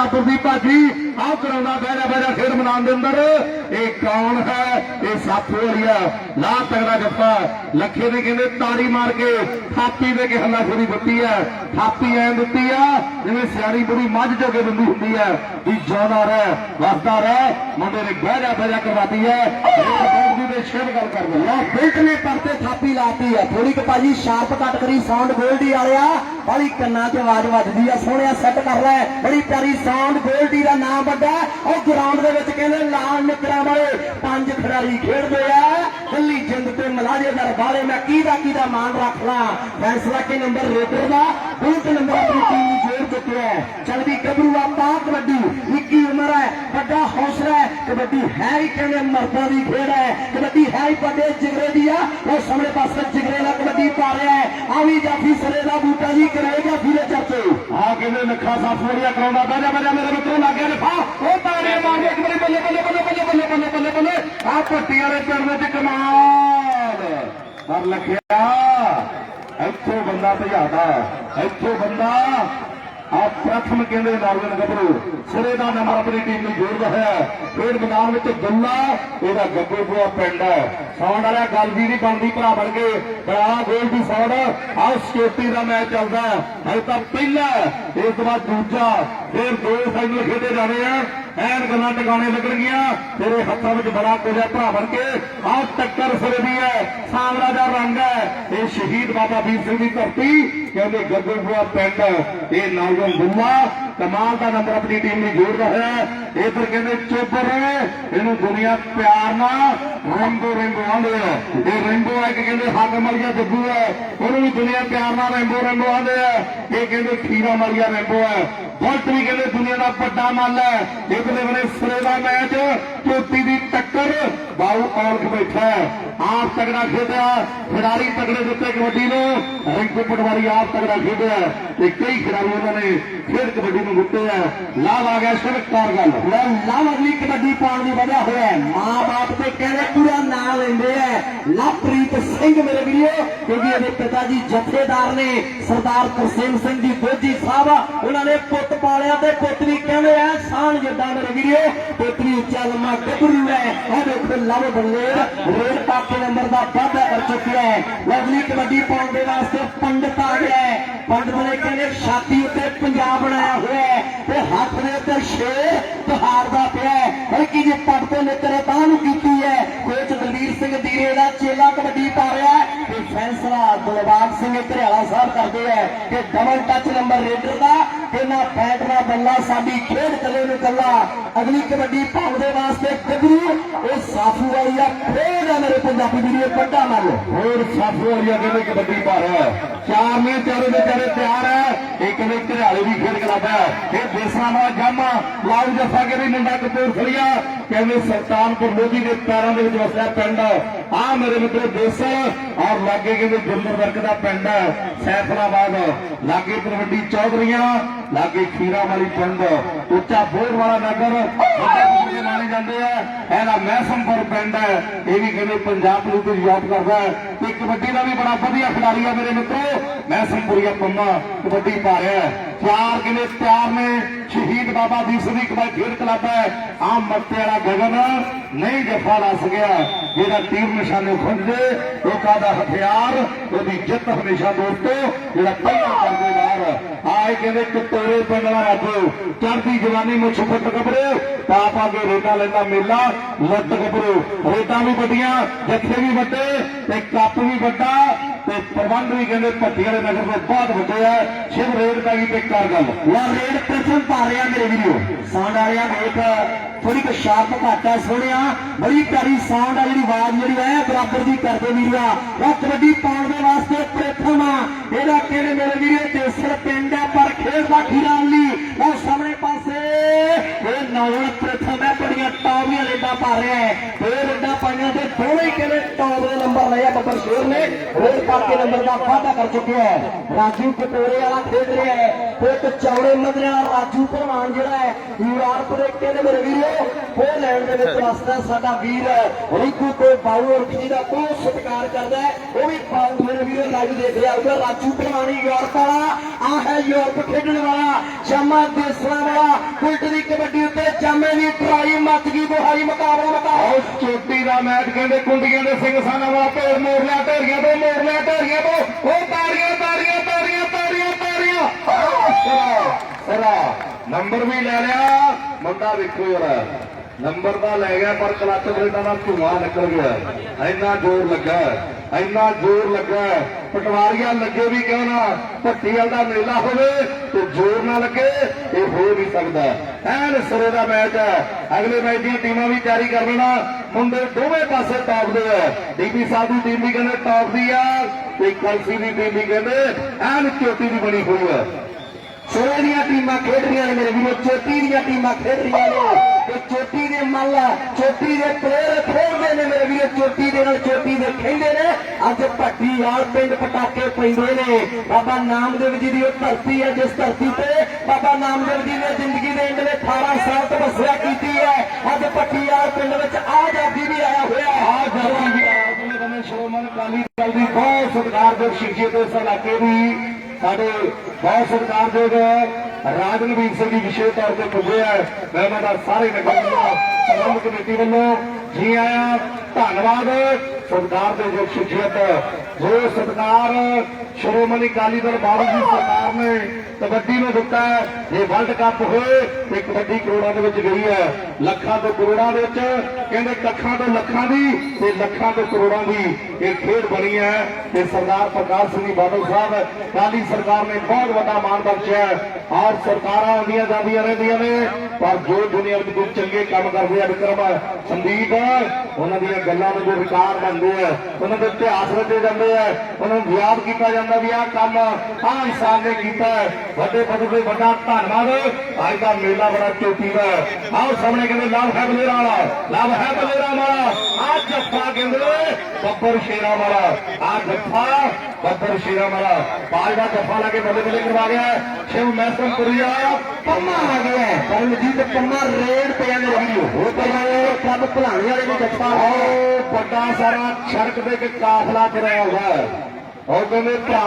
ਬਰਾਬਰ ਦੀ ਭਾਜੀ। ਆਹ ਕਰਾਉਂਦਾ ਬਹਿਰਾ ਬਹਿਰਾ ਖੇਡ ਮੈਦਾਨ ਦੇ ਅੰਦਰ। ਇਹ ਕੌਣ ਹੈ? ਇਹ ਸਾਥੂ ਵਾਲੀਆ ਲਾ ਤਗੜਾ ਜੱਫਾ ਲੱਖੇ ਨੇ ਕਹਿੰਦੇ ਤਾੜੀ ਮਾਰ ਕੇ ਥਾਪੀ ਦੇ ਕੇ ਹੱਲਾ ਛੋਰੀ ਦਿੱਤੀ ਹੈ ਥਾਪੀ ਐਂ ਦਿੱਤੀ ਆ, ਜਿਵੇਂ ਸਿਆਰੀ ਬੁਰੀ ਮੱਝ ਜੋਗੇ ਦਿੰਦੀ ਹੁੰਦੀ ਹੈ ਵੀ ਜਿਉਂਦਾ ਰਹਿ, ਵਸਦਾ ਰਹਿ। ਮੁੰਡੇ ਨੇ ਬਹਿਰਾ ਬਹਿਰਾ ਕਰਵਾਤੀ ਹੈ ਰੇਡ ਗੱਲ ਕਰਦਾ ਲੋ ਬਿਲਟ ਨੇ ਪਰਤੇ ਥਾਪੀ ਲਾਤੀ ਆ। ਥੋੜੀ ਕੁ ਭਾਜੀ ਸ਼ਾਰਪ ਕੱਟ ਕਰੀ ਸਾਊਂਡ ਗੋਲਡੀ ਵਾਲਿਆ। ਬੜੀ ਕੰਨਾਂ 'ਚ ਆਵਾਜ਼ ਵੱਜਦੀ ਆ, ਸੋਹਣਿਆ ਸੈੱਟ ਕਰ ਲੈ। ਬੜੀ ਪਿਆਰੀ ਸਾਊਂਡ ਗੋਲਡੀ ਦਾ ਨਾਮ ਵੱਡਾ। ਉਹ ਗਰਾਊਂਡ ਦੇ ਵਿੱਚ ਕਹਿੰਦੇ ਲਾਲ ਨਿਕਰਾਂ ਵਾਲੇ ਪੰਜ ਖਿਡਾਰੀ ਖੇਡਦੇ ਆ। ਦਿੱਲੀ, ਜਿੰਦ ਤੇ ਮਲਾਜੇ ਦਰਬਾਰੇ ਮੈਂ ਕਿਹਦਾ ਕਿਹਦਾ ਮਾਨ ਰੱਖ ਲਾਂ ਫੈਸਲਾ ਕੇ ਨੰਬਰ ਰੇਟਰ ਦਾ। ਬੂਟ ਨੰਬਰ ਆਪਣੀ ਟੀਮ ਜੋੜ ਚੁੱਕਿਆ ਹੈ ਚਲਦੀ ਗੱਭਰੂ ਆ ਪਾ ਕਬੱਡੀ ਨਿੱਕੀ ਉਮਰ ਹੈ ਵੱਡਾ ਹੌਸਲਾ ਹੈ ਕਬੱਡੀ ਹੈ ਹੀ ਕਹਿੰਦੇ ਮਰਦਾਂ ਦੀ ਖੇਡ ਹੈ? ਕਬੱਡੀ ਹੈ ਹੀ ਵੱਡੇ ਜਿਗਰੇ ਦੀ ਆ। ਉਹ ਸਾਹਮਣੇ ਪਾਸੇ ਜਿਗਰੇ ਨਾਲ ਕਬੱਡੀ ਪਾ ਰਿਹਾ ਹੈ। ਆ ਵੀ ਜਾਫੀ ਸਰੇ ਦਾ ਬੂਟਾ ਜੀ ਕਰੇਗਾ ਫਿਰੇ ਚਰਚੇ। ਆ ਕਹਿੰਦੇ ਲੱਖਾ ਸਾਥ ਵੜੀਆ ਕਰਾਉਂਦਾ। ਬਹਿ ਜਾ ਮੇਰੇ ਮਿੱਤਰੋ, ਲੱਗ ਗਿਆ ਲਫਾ ਉਹ ਤਾੜੇ ਮਾਰ ਕੇ ਇੱਕ ਵਾਰੀ ਬੱਲੇ ਬੱਲੇ ਬੱਲੇ ਬੱਲੇ ਬੱਲੇ ਬੱਲੇ ਬੱਲੇ ਬੱਲੇ। ਆ ਪੱਟੀ ਵਾਲੇ ਪਿੰਡ ਵਿੱਚ ਕਮਾਲ। ਪਰ ਲਖਿਆ, ਇੱਥੋਂ ਬੰਦਾ ਭਜਾਦਾ ਇੱਥੋਂ ਬੰਦਾ ਆ ਪ੍ਰਥਮ ਕਹਿੰਦੇ ਨੌਜਵਾਨ ਗੱਭਰੂ, ਸਿਰੇ ਦਾ ਨੰਬਰ ਆਪਣੀ ਟੀਮ ਨੂੰ ਜੋੜਦਾ ਹੋਇਆ ਖੇਡ ਮੈਦਾਨ ਵਿੱਚ ਗੁੱਲਾ ਇਹਦਾ ਗੱਗੂ ਬੁਆ ਪਿੰਡ ਹੈ। ਸਾਊਂਡ ਵਾਲਾ ਗੱਲ ਵੀ ਨਹੀਂ ਬਣਦੀ, ਭਰਾ ਬਣ ਕੇ। ਬੜਾ ਗੋਲ ਦੀ ਸਾਊਂਡ ਆਹ ਸਿਕਿਉਰਟੀ ਦਾ ਮੈਚ ਚੱਲਦਾ ਹੈ। ਹਜੇ ਤਾਂ ਪਹਿਲਾ ਇਸ ਤੋਂ ਬਾਅਦ ਦੂਜਾ। ਫਿਰ ਦੋ ਫਾਈਨਲ ਖੇਡੇ ਜਾਣੇ ਆ। ਐਨ ਗੱਲਾਂ ਟਿਕਾਣੇ ਲੱਗਣਗੀਆਂ। ਤੇਰੇ ਹੱਥਾਂ ਵਿੱਚ ਬੜਾ ਕੁਝ ਹੈ, ਭਰਾ ਬਣ ਕੇ। ਆਹ ਟੱਕਰ ਸਰਦੀ ਹੈ। ਸਾਂਵਲਾ ਦਾ ਰੰਗ ਹੈ। ਇਹ ਸ਼ਹੀਦ ਬਾਬਾ ਵੀਰ ਸਿੰਘ ਦੀ ਧਰਤੀ ਕਹਿੰਦੇ ਗੱਗੂ ਪਿੰਡ ਇਹ ਨੌਜਵਾਨ ਗੁੱਲਾ ਕਮਾਲ ਦਾ ਨੰਬਰ ਆਪਣੀ ਟੀਮ ਨੂੰ ਰਿਹਾ ਹੋਇਆ ਇਧਰ ਕਹਿੰਦੇ ਚੋਪਰ ਇਹਨੂੰ ਦੁਨੀਆ ਪਿਆਰ ਨਾਲ ਰੰਗੋ ਰੰਗੋ ਆਂਦੇ ਆ। ਇਹ ਰੰਗੋ ਹੈ ਕਿ ਕਹਿੰਦੇ ਹੱਗ ਮਲੀਆ ਜੱਗੂ ਹੈ ਉਹਨੂੰ ਵੀ ਦੁਨੀਆ ਪਿਆਰ ਨਾਲ ਰੰਗੋ ਰੰਗੋ ਆਂਦੇ ਆ। ਇਹ ਕਹਿੰਦੇ ਖੀਰਾ ਮਲੀਆ ਰੰਗੋ ਹੈ ਬੁਲਟ ਵੀ ਕਹਿੰਦੇ ਦੁਨੀਆ ਦਾ ਵੱਡਾ ਮੱਲ ਹੈ ਇਧਰਲੇ ਬਨੇ ਸਿਰੇ ਦਾ ਮੈਚ ਚੋਟੀ ਦੀ ਟੱਕਰ ਬਾਉ ਔਲਖ ਬੈਠਾ ਹੈ। ਆਪ ਤਗੜਾ ਖੇਡਿਆ, ਖਿਡਾਰੀ ਤਗੜੇ ਦਿੱਤੇ ਕਬੱਡੀ ਨੂੰ। ਰਿੰਕੂ ਪਟਵਾਰੀ ਆਪ ਤਗੜਾ ਖੇਡਿਆ। ਤੇ ਕਈ ਖਿਡਾਰੀ ਉਹਨਾਂ ਨੇ ਖੇਡ ਕਬੱਡੀ ਬੂਟੇ ਆ। ਲਾਭ ਆ ਗਿਆ, ਸਿਰਫ ਕਾਰਗਲ ਲਾਭ ਅਗਲੀ ਕਬੱਡੀ ਪਾਉਣ ਦੀ ਵਜ੍ਹਾ ਹੋਇਆ। ਮਾਂ ਬਾਪ ਦੇ ਕਹਿੰਦੇ ਲਵਪ੍ਰੀਤ ਸਿੰਘ ਮੇਰੇ ਵੀਰੋ, ਕਿਉਂਕਿ ਇਹਦੇ ਪਿਤਾ ਜੀ ਜਥੇਦਾਰ ਨੇ ਸਰਦਾਰ ਤਰਸੇਮ ਸਿੰਘ ਜੀ ਦੋਜੀ ਸਾਹਿਬ, ਉਹਨਾਂ ਨੇ ਪੁੱਤ ਪਾਲਿਆ ਤੇ ਪੁੱਤ ਵੀ ਕਹਿੰਦੇ ਐ ਸਾਨ ਜਿੱਦਾਂ ਮੇਰੇ ਵੀਰੋ ਪੁੱਤਰੀ ਉੱਚਾ ਲੰਮਾ ਗੱਭਰੂ ਹੈ। ਇਹ ਦੇਖੋ, ਲਵ ਬੱਲੇ ਰੇਡ ਪਾਕੇ ਨੰਬਰ ਦਾ ਵਾਧਾ ਕਰ ਚੁੱਕਿਆ ਹੈ। ਲਵਲੀ ਕਬੱਡੀ ਪਾਉਣ ਦੇ ਵਾਸਤੇ ਪੰਡਤ ਆ ਗਿਆ ਹੈ। ਪੰਡਤ ਨੇ ਕਹਿੰਦੇ, ਛਾਤੀ ਉੱਤੇ ਪੰਜਾਬ ਬਣਾਇਆ ਹੋਇਆ ਹੈ ਤੇ ਹੱਥ ਦੇ ਉੱਤੇ ਸ਼ੇਰ ਤੁਹਾਰਦਾ ਪਿਆ ਹੈ। ਹਲਕੀ ਜਿਹੀ ਪੱਟ ਤੋਂ ਨਿਕਰੇ ਤਾਂ ਨੂੰ ਕੀਤੀ ਹੈ। ਕੋਚ ਦਲਵੀਰ ਸਿੰਘ ਦੀਰੇ ਦਾ ਚੇਲਾ ਕਬੱਡੀ ਪਾ ਰਿਹਾ ਹੈ। ਤੇ ਫੈਸਲਾ ਦਿਲਬਾਗ ਸਿੰਘ ਘਰਿਆਲਾ ਸਾਹਿਬ ਕਰਦੇ ਹੈ ਕਿ ਡਬਲ ਟੱਚ ਨੰਬਰ ਰੇਡਰ ਦਾ, ਤੇ ਨਾ ਫੈਟ ਨਾ ਬੱਲਾ, ਸਾਡੀ ਖੇਡ ਕੱਲੇ ਨੂੰ ਕੱਲਾ ਅਗਲੀ ਕਬੱਡੀ ਪਾਉਣ ਦੇ ਵਾਸਤੇ ਗੱਭਰੂ ਉਹ ਸਾਫੂ ਵਾਲੀ ਆ ਖੇਡ ਮੇਰੇ ਪੰਜਾਬੀ ਵੀਡੀਓ ਵੱਡਾ ਮੰਨ ਲਓ ਹੋਰ ਸਾਫੂ ਵਾਲੀਆ ਕਹਿੰਦੇ ਕਬੱਡੀ ਪਾ ਹੈ। ਚਾਰ ਨੇ, ਚਾਰੇ ਦੇ ਚਾਰੇ ਤਿਆਰ ਹੈ ਇਹ ਕਹਿੰਦੇ ਘਰਿਆਲੇ ਦੀ ਖੇਡ ਕਲੱਬ ਹੈ ਇਹ ਦੇਸਾਂ ਦਾ ਜਾਮਾ ਲਾਉ ਜੱਫਾ ਕੇ ਵੀ ਮੁੰਡਾ ਕਪੂਰ ਫੜਿਆ ਕਹਿੰਦੇ ਸੁਲਤਾਨਪੁਰ ਲੋਧੀ ਦੇ ਪੈਰਾਂ ਦੇ ਵਿੱਚ ਵਸਿਆ ਪਿੰਡ ਆ। ਮੇਰੇ ਮਿੱਤਰੋ ਦੇਸਲ ਔਰ ਲਾਗੇ ਕਹਿੰਦੇ ਜੰਦਰ ਵਰਗ ਦਾ ਪਿੰਡ ਹੈ ਸੈਫਲਾਬਾਦ, ਲਾਗੇ ਤਰਵੱਡੀ ਚੌਧਰੀਆਂ। ਲਾਗੇ ਖੀਰਾ ਵਾਲੀ ਪਿੰਡ, ਉੱਚਾ ਬੋਰ ਵਾਲਾ ਨਗਰ, ਵੱਡੇ ਮਾਨੇ ਜਾਂਦੇ ਆ। ਇਹਦਾ ਮਹਿਸਮਪੁਰ ਪਿੰਡ ਹੈ। ਇਹ ਵੀ ਕਹਿੰਦੇ ਪੰਜਾਬ ਨੂੰ ਤੇ ਯਾਦ ਕਰਦਾ ਤੇ ਕਬੱਡੀ ਦਾ ਵੀ ਬੜਾ ਵਧੀਆ ਖਿਡਾਰੀ ਆ ਮੇਰੇ ਮਿੱਤਰੋ। ਮਹਿਸਮਪੁਰੀਆ ਪੰਮਾ ਕਬੱਡੀ ਪਾ ਰਿਹਾ ਚਾਰ ਕਹਿੰਦੇ ਤਿਆਰ ਨੇ। ਸ਼ਹੀਦ ਬਾਬਾ ਦੀਪ ਸਿੰਘ ਦੀ ਕਬੱਡੀ ਖੇਡ ਕਲੱਬ ਹੈ। ਆਮ ਮੱਤੇ ਵਾਲਾ ਗਗਨ ਨਹੀਂ ਜਫਾ ਲਾ ਸਕਿਆ ਜਿਹੜਾ ਤੀਰ ਨਿਸ਼ਾਨੇ ਖੁੰਝੇ ਲੋਕਾਂ ਦਾ ਹਥਿਆਰ, ਉਹਦੀ ਜਿੱਤ ਹਮੇਸ਼ਾ ਦੋਸਤੋ, ਜਿਹੜਾ ਪਹਿਲਾਂ ਕਰਦੇ ਆਏ ਕਹਿੰਦੇ ਕਤੋਰੇ ਪਿੰਡ ਦਾ ਰਾਜੋ ਚੜ੍ਹਦੀ ਜਵਾਨੀ ਮੁੱਛ ਫੁੱਟ ਕਬਰੇ ਪਾਪ ਆਗੇ ਰੇਟਾ ਲੈਂਦਾ ਮੇਲਾ, ਲੱਤ ਕਬਰੂ ਰੇਟਾਂ ਵੀ ਵੱਡੀਆਂ, ਜੱਥੇ ਵੀ ਵੱਡੇ ਤੇ ਕੱਪ ਵੀ ਵੱਡਾ ਤੇ ਪ੍ਰਬੰਧ ਵੀ ਕਹਿੰਦੇ ਭੱਟੀ ਵਾਲੇ ਨਗਰ ਤੋਂ ਬਹੁਤ ਵੱਡੇ ਆ। ਸ਼ਿਵ ਰੇਡ ਦਾ ਵੀ ਤੇ ਕਰ ਗੱਲ। ਲਾ ਰੇਡ ਪ੍ਰਥਮ ਪਾ ਰਿਹਾ ਮੇਰੇ ਵੀਡੀਓ ਸਾਂਡ ਵਾਲਿਆ ਵੇਖ ਥੋੜੀ ਕੁ ਸ਼ਾਰਪ ਘੱਟ ਹੈ ਸੋਹਣਿਆ। ਬੜੀ ਪਿਆਰੀ ਸਾਊਂਡ ਆ ਜਿਹੜੀ ਆਵਾਜ਼ ਜਿਹੜੀ ਹੈ, ਬਰਾਬਰ ਦੀ ਕਰਦੇ ਵੀਰਵਾ ਉਹ ਕਬੱਡੀ ਪਾਉਣ ਦੇ ਵਾਸਤੇ ਪ੍ਰਥਮ ਆ। ਇਹਦਾ ਕਿਹੜੇ ਮੇਰੇ ਵੀਡੀਓ para ਨੰਬਰ ਲਿਆ ਬੱਬਰ ਸ਼ੇਰ ਨੇ। ਰੇਡ ਕਰਕੇ ਨੰਬਰ ਦਾ ਵਾਅਦਾ ਕਰ ਚੁੱਕਿਆ ਹੈ ਰਾਜੂ ਕਟੋਰੇ ਵਾਲਾ ਖੇਡ ਰਿਹਾ ਹੈ। ਤੇ ਇੱਕ ਚੌੜੇ ਮਦਰੇ ਵਾਲਾ ਰਾਜੂ ਜਿਹੜਾ ਹੈ ਯੂਰਪ ਦੇ ਕਹਿੰਦੇ ਮੇਰੇ ਵੀਰੋ, ਉਹ ਲੈਣ ਦੇ ਵਿੱਚ ਵਸਦਾ ਸਾਡਾ ਵੀਰ। ਰਿੰਕੂ ਤੇ ਬਾਊ ਔਰ ਜੀ ਦਾ ਬਹੁਤ ਸਤਿਕਾਰ ਕਰਦਾ ਹੈ। ਉਹ ਵੀ ਬਾਊ ਮੇਰੇ ਵੀਰੋ ਲਾਈਵ ਦੇਖ ਰਿਹਾ ਹੋਊਗਾ। ਰਾਜੂ ਭਲਵਾਨੀ ਯੂਰਪ ਵਾਲਾ। ਆ ਹੈ ਯੂਰਪ ਖੇਡਣ ਵਾਲਾ ਸ਼ਾਮਾ ਦੇਸਲਾ ਵਾਲਾ। ਕੁਲਟ ਦੀ ਕਬੱਡੀ ਉੱਤੇ ਜਾਮੇ ਦੀ ਟਰਾਈ ਮੱਚ ਗਈ ਦੁਹਾਈ ਮੁਕਾਬਲਾ ਮੁਕਾਬਲਾ। ਉਹ ਚੋਟੀ ਦਾ ਮੈਚ ਕਹਿੰਦੇ ਕੁੰਡੀਆਂ ਦੇ ਸਿੰਘ ਸਾਨਾ ਵਾਲਾ ਢੇਰ ਮੋੜ ਲਿਆ ਢੇਰੀਆਂ ਤੋਂ ਮੋੜ ਲਿਆ ਤੋਂ ਉਹ ਤਾਰੀਆਂ ਤਾਰੀਆਂ ਤਾਰੀਆਂ ਤਾਰੀਆਂ ਤਾਰੀਆਂ ਸਰਾ ਨੰਬਰ ਵੀ ਲੈ ਲਿਆ। ਮੁੰਡਾ ਵੇਖੋ ਯਾਰ। ਨੰਬਰ ਤਾਂ ਲੈ ਗਿਆ, ਪਰ ਕਲੱਚ ਬਲੇਟਾਂ ਦਾ ਧੂਆਂ ਨਿਕਲ ਗਿਆ। ਇੰਨਾ ਜ਼ੋਰ ਲੱਗਾ। ਇੰਨਾ ਜ਼ੋਰ ਲੱਗਾ ਪਟਵਾਰੀਆਂ ਲੱਗੇ ਵੀ ਕਿਉਂ ਨਾ? ਭੱਟੀ ਦਾ ਮੇਲਾ ਹੋਵੇ ਤੇ ਜ਼ੋਰ ਨਾ ਲੱਗੇ, ਇਹ ਹੋ ਵੀ ਸਕਦਾ ਐਨ ਸਿਰੇ ਦਾ ਮੈਚ ਹੈ। ਅਗਲੇ ਮੈਚ ਦੀਆਂ ਟੀਮਾਂ ਵੀ ਤਿਆਰੀ ਕਰ ਲੈਣਾ। ਮੁੰਡੇ ਦੋਵੇਂ ਪਾਸੇ ਟੌਪ ਦੇ ਆ। ਡੀਪੀ ਸਾਹਿਬ ਦੀ ਟੀਮ ਵੀ ਕਹਿੰਦੇ ਟੌਪ ਦੀ ਆ ਤੇ ਕਲਸੀ ਦੀ ਟੀਮ ਵੀ ਕਹਿੰਦੇ, ਐਨ ਚੋਟੀ ਦੀ ਬਣੀ ਹੋਈ ਆ। ਸਿਰੇ ਦੀਆਂ ਟੀਮਾਂ ਖੇਡ ਰਹੀਆਂ ਨੇ ਮੇਰੇ ਵੀਰੋ, ਚੋਟੀ ਦੀਆਂ ਟੀਮਾਂ ਖੇਡ ਰਹੀਆਂ ਨੇ। ਤੇ ਚੋਟੀ ਦੇ ਮੱਲ ਚੋਟੀ ਦੇ ਪਲੇਅਰ ਖੇਡਦੇ ਨੇ ਮੇਰੇ ਵੀਰੋ, ਚੋਟੀ ਦੇ ਨਾਲ ਚੋਟੀ ਦੇ ਖੇਡਦੇ ਨੇ। ਅੱਜ ਭੱਟੀ ਯਾਰ ਪਿੰਡ ਪਟਾਕੇ ਪੈਂਦੇ ਨੇ। ਬਾਬਾ ਨਾਮਦੇਵ ਜੀ ਦੀ ਉਹ ਧਰਤੀ ਹੈ ਜਿਸ ਧਰਤੀ ਤੇ ਬਾਬਾ ਨਾਮਦੇਵ ਜੀ ਨੇ ਜ਼ਿੰਦਗੀ ਦੇ ਐਂਡ ਵਿੱਚ 18 ਸਾਲ ਤਪੱਸਿਆ ਕੀਤੀ ਹੈ। ਅੱਜ ਭੱਟੀ ਯਾਰ ਪਿੰਡ ਵਿੱਚ ਆਜ਼ਾਦੀ ਵੀ ਆਇਆ ਹੋਇਆ ਹੈ। ਆ ਵੀ ਆਦਮੀ ਬਣੇ ਸ਼੍ਰੋਮਣੀ ਅਕਾਲੀ ਦਲ ਦੀ ਬਹੁਤ ਸਤਿਕਾਰਯੋਗ ਸ਼ਖਸੀਅਤ ਇਸ ਇਲਾਕੇ ਦੀ। ਸਾਡੇ ਬਹੁਤ ਸਰਕਾਰ ਦੇ ਸਤਿਕਾਰਯੋਗ ਰਾਜਨਵੀਰ ਸਿੰਘ ਜੀ ਵਿਸ਼ੇਸ਼ ਤੌਰ ਤੇ ਪੁੱਜੇ ਆ ਮੈਂ ਉਹਨਾਂ ਦਾ ਸਾਰੇ ਨਗਰ ਪ੍ਰਬੰਧ ਕਮੇਟੀ ਵੱਲੋਂ ਜੀ ਆਇਆਂ ਧੰਨਵਾਦ। ਸਰਕਾਰ ਦੇ ਜੋ ਸ਼ਖਸੀਅਤ ਜੋ ਸਰਕਾਰ ਸ਼੍ਰੋਮਣੀ ਅਕਾਲੀ ਦਲ ਬਾਦਲ ਦੀ ਸਰਕਾਰ ਨੇ ਕਬੱਡੀ ਨੂੰ ਦਿੱਤਾ ਹੈ। ਇਹ ਵਰਲਡ ਕੱਪ ਹੋਏ, ਤੇ ਕਬੱਡੀ ਕਰੋੜਾਂ ਦੇ ਵਿੱਚ ਗਈ ਹੈ। ਲੱਖਾਂ ਤੋਂ ਕਰੋੜਾਂ ਦੇ ਵਿੱਚ, ਕਹਿੰਦੇ ਲੱਖਾਂ ਤੋਂ ਲੱਖਾਂ ਦੀ ਤੇ ਲੱਖਾਂ ਤੋਂ ਕਰੋੜਾਂ ਦੀ ਇਹ ਖੇਡ ਬਣੀ ਹੈ। ਤੇ ਸਰਦਾਰ ਪ੍ਰਕਾਸ਼ ਸਿੰਘ ਬਾਦਲ ਸਾਹਿਬ, ਅਕਾਲੀ ਸਰਕਾਰ ਨੇ ਬਹੁਤ ਵੱਡਾ ਮਾਣ ਬਖਸ਼ਿਆ ਔਰ ਸਰਕਾਰਾਂ ਆਉਂਦੀਆਂ ਜਾਂਦੀਆਂ ਰਹਿੰਦੀਆਂ ਨੇ, ਪਰ ਜੋ ਦੁਨੀਆ ਵਿੱਚ ਕੋਈ ਚੰਗੇ ਕੰਮ ਕਰਦੇ ਆ, ਵਿਕਰਮ, ਸੰਦੀਪ, ਉਹਨਾਂ ਦੀਆਂ ਗੱਲਾਂ ਨੂੰ ਜੋ ਰਿਕਾਰਡ ਬਣਦੇ ਆ, ਉਹਨਾਂ ਦੇ ਇਤਿਹਾਸ ਰਚੇ ਜਾਂਦੇ ਆ ਉਹਨਾਂ ਯਾਦ ਕੀਤਾ ਜਾਂਦਾ ਵੀ ਆਹ ਕੰਮ ਆਹ ਇਨਸਾਨ ਨੇ ਕੀਤਾ ਵੱਡੇ ਪਦ ਤੇ ਵੱਡਾ ਧੰਨਵਾਦ। ਅੱਜ ਦਾ ਮੇਲਾ ਬੜਾ ਚੋਟੀ ਦਾ ਆਓ ਸਾਹਮਣੇ ਕਹਿੰਦੇ, ਲਵ ਹੈ ਬਲੇਰਾ ਵਾਲਾ, ਲਵ ਹੈ ਬਲੇਰਾ ਵਾਲਾ। ਆ ਜੱਫਾ ਕਹਿੰਦੇ, ਬੱਬਰ ਸ਼ੇਰਾ ਵਾਲਾ। ਆਹ ਜੱਫਾ ਬੱਬਰ ਸ਼ੇਰਾ ਵਾਲਾ ਬਾਜ ਦਾ ਜੱਫਾ ਲਾ ਕੇ ਬੱਲੇ ਬੱਲੇ ਕਰਵਾ ਗਿਆ। ਸ਼ਿਵ ਮੈਸਮ ਪੁਰੀਆ, ਪੰਮਾ ਆ ਗਿਆ। ਹੈ। ਪਰਮਜੀਤ ਪੰਮਾ ਰੇਡ ਤੇ ਆ ਮੇਰੇ ਵੀਰੋ ਉਹ ਪਹਿਲਾਂ ਸਭ ਭਲਾਣੇ ਵਾਲੇ ਦੇ ਜੱਫਾ। ਹੈ ਉਹ ਵੱਡਾ ਸਾਰਾ ਸੜਕ ਦੇ ਇੱਕ ਕਾਫਲਾ ਤੁਰਿਆ ਹੋਇਆ। ਉਹ ਕਹਿੰਦੇ ਭਰਾ